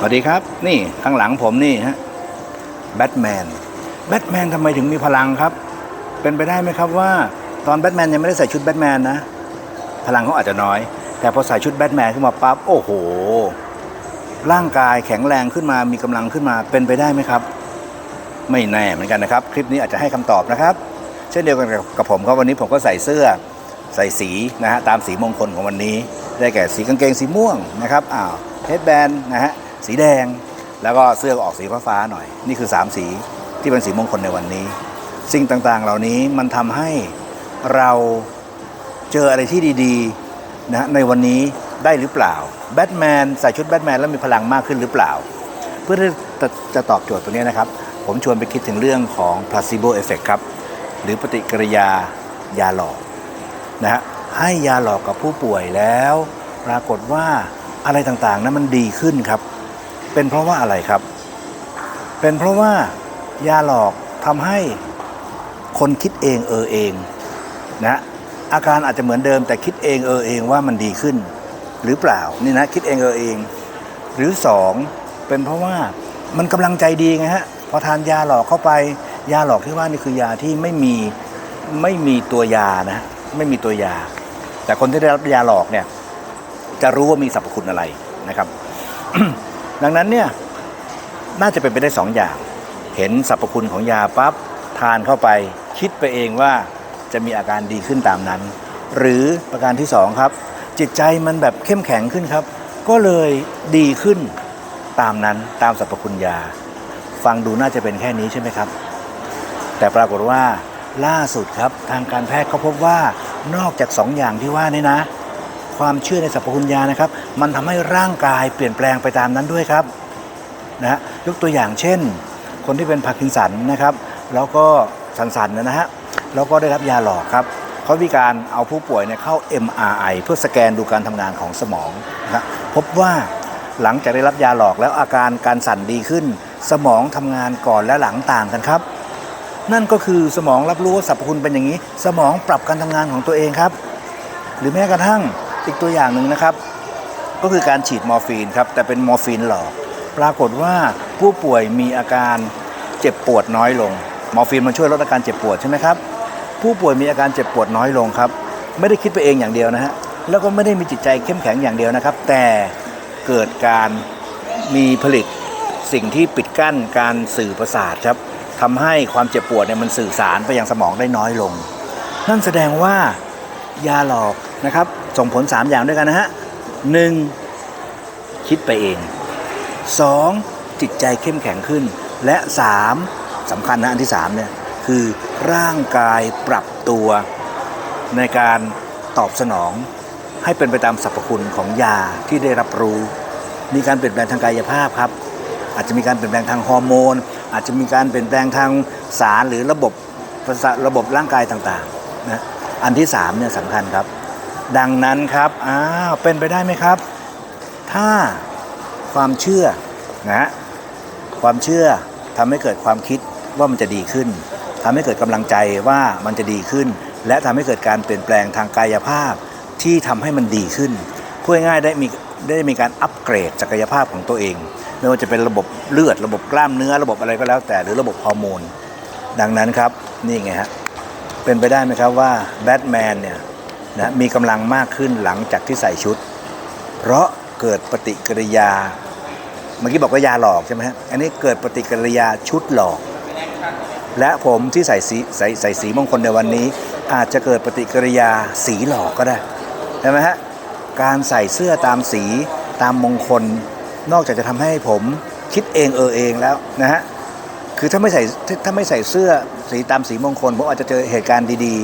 สวัสดีครับ นี่ข้างหลังผมนี่ฮะแบทแมนแบทแมนทำไมถึงมีพลังครับ เป็นไปได้ไหมครับว่า ตอนแบทแมนยังไม่ได้ใส่ชุดแบทแมนนะ พลังเขาอาจจะน้อย แต่พอใส่ชุดแบทแมนขึ้นมาปั๊บโอ้โห ร่างกายแข็งแรงขึ้นมามีกำลังขึ้นมาเป็นไปได้ไหมครับ ไม่แน่เหมือนกันนะครับ คลิปนี้อาจจะให้คำตอบนะครับ เช่นเดียวกันกับผมครับวันนี้ผมก็ใส่เสื้อใส่สีนะฮะตามสีมงคลของวันนี้ ได้แก่สีกางเกงสีม่วงนะครับอ้าวเฮดแบนนะฮะ สีแดง แล้วก็เสื้อก็ออกสีฟ้าๆหน่อย นี่คือ 3 สีที่เป็นสีมงคลในวันนี้ สิ่งต่างๆ เหล่านี้มันทำให้เราเจออะไรที่ดีๆนะฮะในวันนี้ได้หรือเปล่าแบทแมนใส่ชุดแบทแมนแล้วมีพลังมากขึ้นหรือเปล่า เพื่อที่จะตอบโจทย์ตัวนี้นะครับ ผมชวนไปคิดถึงเรื่องของ placebo effect ครับ หรือปฏิกิริยายาหลอกนะฮะให้ยาหลอกกับผู้ป่วยแล้ว ปรากฏว่าอะไรต่างๆนั้นมันดีขึ้นครับ เป็นเพราะว่าอะไรครับ เป็นเพราะว่ายาหลอกทำให้คนคิดเองเออเองนะอาการอาจจะเหมือนเดิมแต่คิดเองเออเองว่ามันดีขึ้น หรือเปล่านี่นะคิดเองเออเอง หรือสองเป็นเพราะว่ามันกำลังใจดีไงฮะพอทานยาหลอกเข้าไป ยาหลอกที่ว่านี่คือยาที่ไม่มีไม่มีตัวยานะไม่มีตัวยา แต่คนที่ได้รับยาหลอกเนี่ยจะรู้ว่ามีสรรพคุณอะไรนะครับ ดังนั้นเนี่ยน่าจะเป็นไปได้สองอย่าง เห็นสรรพคุณของยาปั๊บทานเข้าไปคิดไปเองว่าจะมีอาการดีขึ้นตามนั้น หรือประการที่สองครับ จิตใจมันแบบเข้มแข็งขึ้นครับ ก็เลยดีขึ้นตามนั้นตามสรรพคุณยา ฟังดูน่าจะเป็นแค่นี้ใช่ไหมครับ แต่ปรากฏว่าล่าสุดครับทางการแพทย์เขาพบว่านอกจากสองอย่างที่ว่านี่นะ ความเชื่อในสรรพคุณยานะครับ มันทำให้ร่างกายเปลี่ยนแปลงไปตามนั้นด้วยครับนะฮะยกตัวอย่างเช่น คนที่เป็นพาร์กินสันนะครับ แล้วก็สันๆนะฮะแล้วก็ได้รับยาหลอกครับเขามีการเอาผู้ป่วยเนี่ยเข้า MRI เพื่อสแกนดูการทำงานของสมองนะพบว่าหลังจากได้รับยาหลอกแล้วอาการการสั่นดีขึ้น สมองทำงานก่อนและหลังต่างกันครับ นั่นก็คือสมองรับรู้ว่าสรรพคุณเป็นอย่างนี้ สมองปรับการทำงานของตัวเองครับ หรือแม้กระทั่ง อีกตัวอย่างหนึ่งนะครับ ก็คือการฉีดมอร์ฟีนครับแต่เป็นมอร์ฟีนหลอกปรากฏว่าผู้ป่วยมีอาการเจ็บปวดน้อยลง มอร์ฟีนมันช่วยลดอาการเจ็บปวดใช่ไหมครับผู้ป่วยมีอาการเจ็บปวดน้อยลงครับ ไม่ได้คิดไปเองอย่างเดียวนะฮะแล้วก็ไม่ได้มีจิตใจเข้มแข็งอย่างเดียวนะครับ แต่เกิดการมีผลิตสิ่งที่ปิดกั้นการสื่อประสาทครับทำให้ความเจ็บปวดเนี่ยมันสื่อสารไปยังสมองได้น้อยลง นั่นแสดงว่า ยาหลอกนะครับ ส่งผล 3 อย่างด้วยกันนะฮะหนึ่งคิดไปเอง 2. จิตใจเข้มแข็งขึ้น และ 3. สำคัญนะอันที่3เนี่ยคือร่างกายปรับตัวในการตอบสนองให้เป็นไปตามสรรพคุณของยาที่ได้รับรู้ มีการเปลี่ยนแปลงทางกายภาพครับ อาจจะมีการเปลี่ยนแปลงทางฮอร์โมน อาจจะมีการเปลี่ยนแปลงทางสารหรือระบบระบบร่างกายต่างๆนะ อันที่3เนี่ยสำคัญครับ ดังนั้นครับอ้าวเป็นไปได้ไหมครับ ถ้าความเชื่อนะฮะความเชื่อทำให้เกิดความคิดว่ามันจะดีขึ้นทำให้เกิดกำลังใจว่ามันจะดีขึ้น และทำให้เกิดการเปลี่ยนแปลงทางกายภาพที่ทำให้มันดีขึ้นพูดง่ายได้มีได้มีการอัปเกรดศักยภาพของตัวเองไม่ว่าจะเป็นระบบเลือดระบบกล้ามเนื้อ ระบบอะไรก็แล้วแต่หรือระบบฮอร์โมน ดังนั้นครับนี่ไงฮะ เป็นไปได้ไหมครับว่าแบทแมนเนี่ยนะมีกำลังมากขึ้นหลังจากที่ใส่ชุด เพราะเกิดปฏิกิริยา เมื่อกี้บอกว่ายาหลอกใช่ไหมฮะอันนี้เกิดปฏิกิริยาชุดหลอก และผมที่ใส่สีใส่ใส่สีมงคลในวันนี้ อาจจะเกิดปฏิกิริยาสีหลอกก็ได้ใช่ไหมฮะการใส่เสื้อตามสีตามมงคล นอกจากจะทำให้ผมคิดเองเออเองแล้วนะฮะ คือถ้าไม่ใส่ถ้าไม่ใส่เสื้อสีตามสีมงคลผมอาจจะเจอเหตุการณ์ดี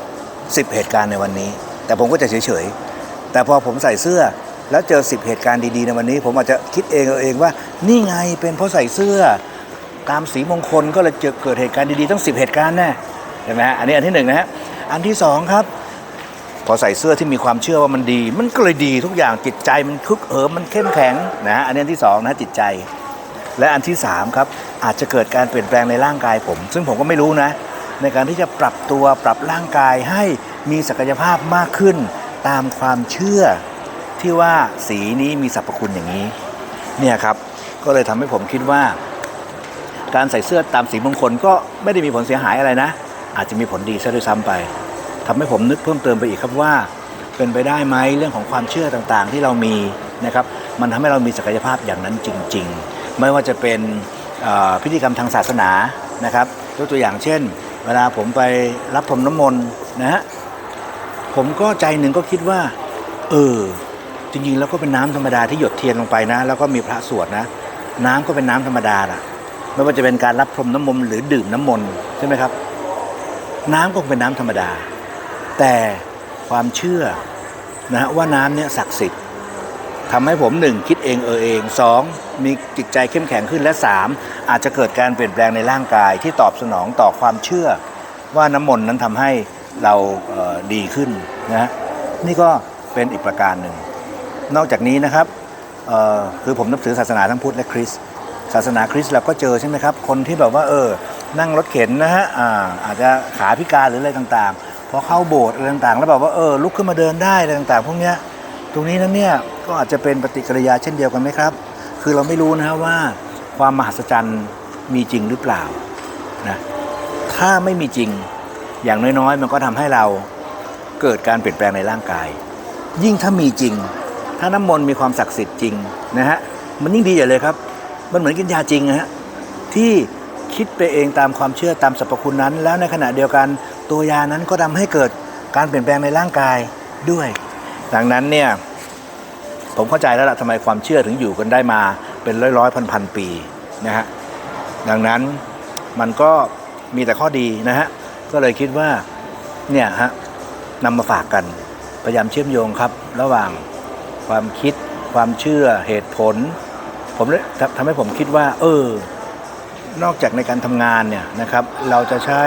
ๆ10 เหตุการณ์ในวันนี้ แต่ผมก็จะเฉยๆ แต่พอผมใส่เสื้อแล้วเจอ 10 เหตุการณ์ดีๆในวันนี้ ผมอาจจะคิดเองเออเองว่า นี่ไงเป็นเพราะใส่เสื้อ ตามสีมงคลก็เลยเจอเกิดเหตุการณ์ดีๆตั้ง10 เหตุการณ์แน่ใช่ไหมฮะอันนี้อันที่หนึ่งนะฮะอันที่สองครับ พอใส่เสื้อที่มีความเชื่อว่ามันดี มันก็เลยดีทุกอย่างจิตใจมันคึกเหิมมันเข้มแข็งนะฮะอันนี้อันที่สองนะจิตใจ และอันที่สามครับอาจจะเกิดการเปลี่ยนแปลงในร่างกายผม ซึ่งผมก็ไม่รู้นะ ในการที่จะปรับตัวปรับร่างกายให้มีศักยภาพมากขึ้น ตามความเชื่อที่ว่าสีนี้มีสรรพคุณอย่างนี้เนี่ยครับก็เลยทำให้ผมคิดว่า การใส่เสื้อตามสีมงคลก็ไม่ได้มีผลเสียหายอะไรนะ อาจจะมีผลดีซะด้วยซ้ำไปทำให้ผมนึกเพิ่มเติมไปอีกครับว่า เป็นไปได้ไหมเรื่องของความเชื่อต่างๆ ที่เรามีนะครับมันทำให้เรามีศักยภาพอย่างนั้นจริง ๆ ไม่ว่าจะเป็นพิธีกรรมทางศาสนานะครับยกตัวอย่างเช่น เวลาผมไปรับพรมน้ำมนต์นะฮะผมก็ใจหนึ่งก็คิดว่า เออ จริงๆแล้วก็เป็นน้ำธรรมดาที่หยดเทียนลงไปนะ แล้วก็มีพระสวดนะ น้ำก็เป็นน้ำธรรมดาล่ะ ไม่ว่าจะเป็นการรับพรมน้ำมนต์หรือดื่มน้ำมนต์ใช่ไหมครับ น้ำก็เป็นน้ำธรรมดา แต่ความเชื่อนะฮะว่าน้ำเนี่ยศักดิ์สิทธิ์ ทำให้ผมหนึ่งคิดเองเออเองสองมีจิตใจเข้มแข็งขึ้นและสามอาจจะเกิดการเปลี่ยนแปลงในร่างกายที่ตอบสนองต่อความเชื่อ ว่าน้ำมนต์นั้นทำให้เราเดีขึ้นนะฮะนี่ก็เป็นอีกประการหนึ่ง นอกจากนี้นะครับคือผมนับถือศาสนาทั้งพุทธและคริสต์ศาสนาคริสต์เราก็เจอใช่ไหมครับ คนที่แบบว่าเออนั่งรถเข็นนะฮะอ่าอาจจะขาพิการหรืออะไรต่างๆพอเข้าโบสถ์อะไรต่างๆ แล้วแบบว่าเออลุกขึ้นมาเดินได้อะไรต่างๆ พวกเนี้ย ตรงนี้นั้นเนี่ยก็อาจจะเป็นปฏิกิริยาเช่นเดียวกันไหมครับ คือเราไม่รู้นะฮะว่าความมหัศจรรย์มีจริงหรือเปล่านะถ้าไม่มีจริงอย่างน้อยๆ มันก็ทำให้เราเกิดการเปลี่ยนแปลงในร่างกาย ยิ่งถ้ามีจริง ถ้าน้ำมนต์มีความศักดิ์สิทธิ์จริงนะฮะมันยิ่งดีใหญ่เลยครับ มันเหมือนกินยาจริงนะฮะที่คิดไปเองตามความเชื่อตามสรรพคุณนั้น แล้วในขณะเดียวกันตัวยานั้นก็ทำให้เกิดการเปลี่ยนแปลงในร่างกายด้วย ดังนั้นเนี่ยผมเข้าใจแล้วล่ะทำไมความเชื่อถึงอยู่กันได้มาเป็นร้อยร้อยพันพันปีนะฮะดังนั้นมันก็มีแต่ข้อดีนะฮะก็เลยคิดว่าเนี่ยฮะนำมาฝากกันพยายามเชื่อมโยงครับ ระหว่างความคิดความเชื่อเหตุผล ผมเลยทำให้ผมคิดว่า เออ นอกจากในการทำงานเนี่ยนะครับ เราจะใช้